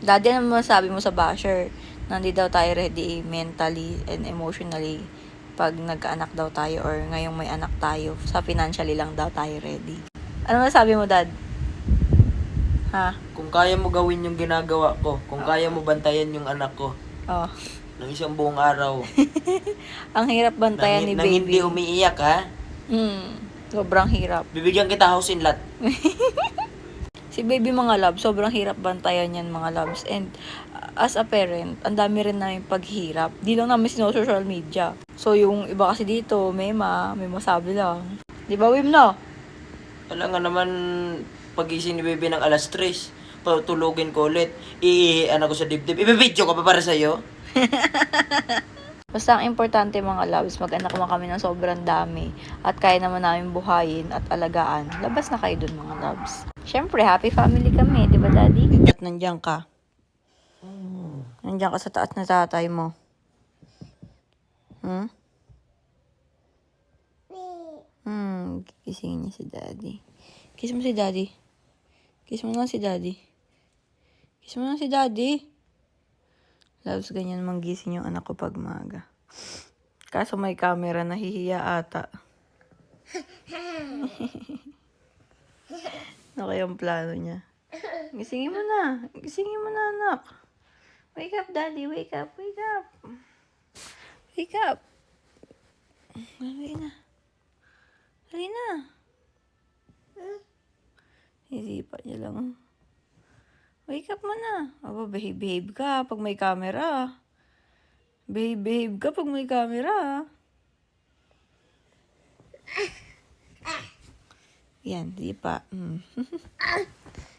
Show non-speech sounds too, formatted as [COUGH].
Daddy, ano masabi mo sa basher? Na hindi daw tayo ready mentally and emotionally pag nagkaanak daw tayo or ngayong may anak tayo. Sa financially lang daw tayo ready. Ano masabi mo, Dad? Ha? Kung kaya mo gawin yung ginagawa ko, kung kaya mo bantayan yung anak ko Oh. ng isang buong araw, [LAUGHS] Ang hirap bantayan nang, ni nang hindi baby. umiiyak ha, Hmm. Sobrang hirap. bibigyan kita house in lot. [LAUGHS] Si baby mga loves, sobrang hirap bantayan yan mga loves. And uh, as a parent, ang dami rin namin paghirap. Di lang namin sino social media. So yung iba kasi dito, may ma, may masabi lang. Di ba, Wim, no? Wala nga naman pagising ni baby ng alas 3, patulugin ko ulit, iihian ako sa dibdib. Ibibidyo ko pa para sa'yo. [LAUGHS] Basta ang importante mga loves, mag-anak mo kami ng sobrang dami. At kaya naman namin buhayin at alagaan. Labas na kayo dun mga loves. Siyempre, happy family kami. Di ba, Daddy? At nandiyan ka. Nandiyan ka sa taas na tatay mo. Hmm? Hmm, gisingin niya si Daddy. Kiss mo si Daddy. Kiss mo na si Daddy. Kiss mo na si Daddy. Loves, ganyan manggising yung anak ko pag maga. Kaso may camera, nahihiya ata. [LAUGHS] ano kaya ang plano niya? Gisingin mo na. Gisingin mo na, anak. Wake up, daddy. Wake up, wake up. Wake up. Hali na. Hali na. Isipa niya lang. Wake up mo na. Aba, behave, behave ka pag may camera. Behave, behave ka pag may camera. Yan, di pa. Mm. [LAUGHS]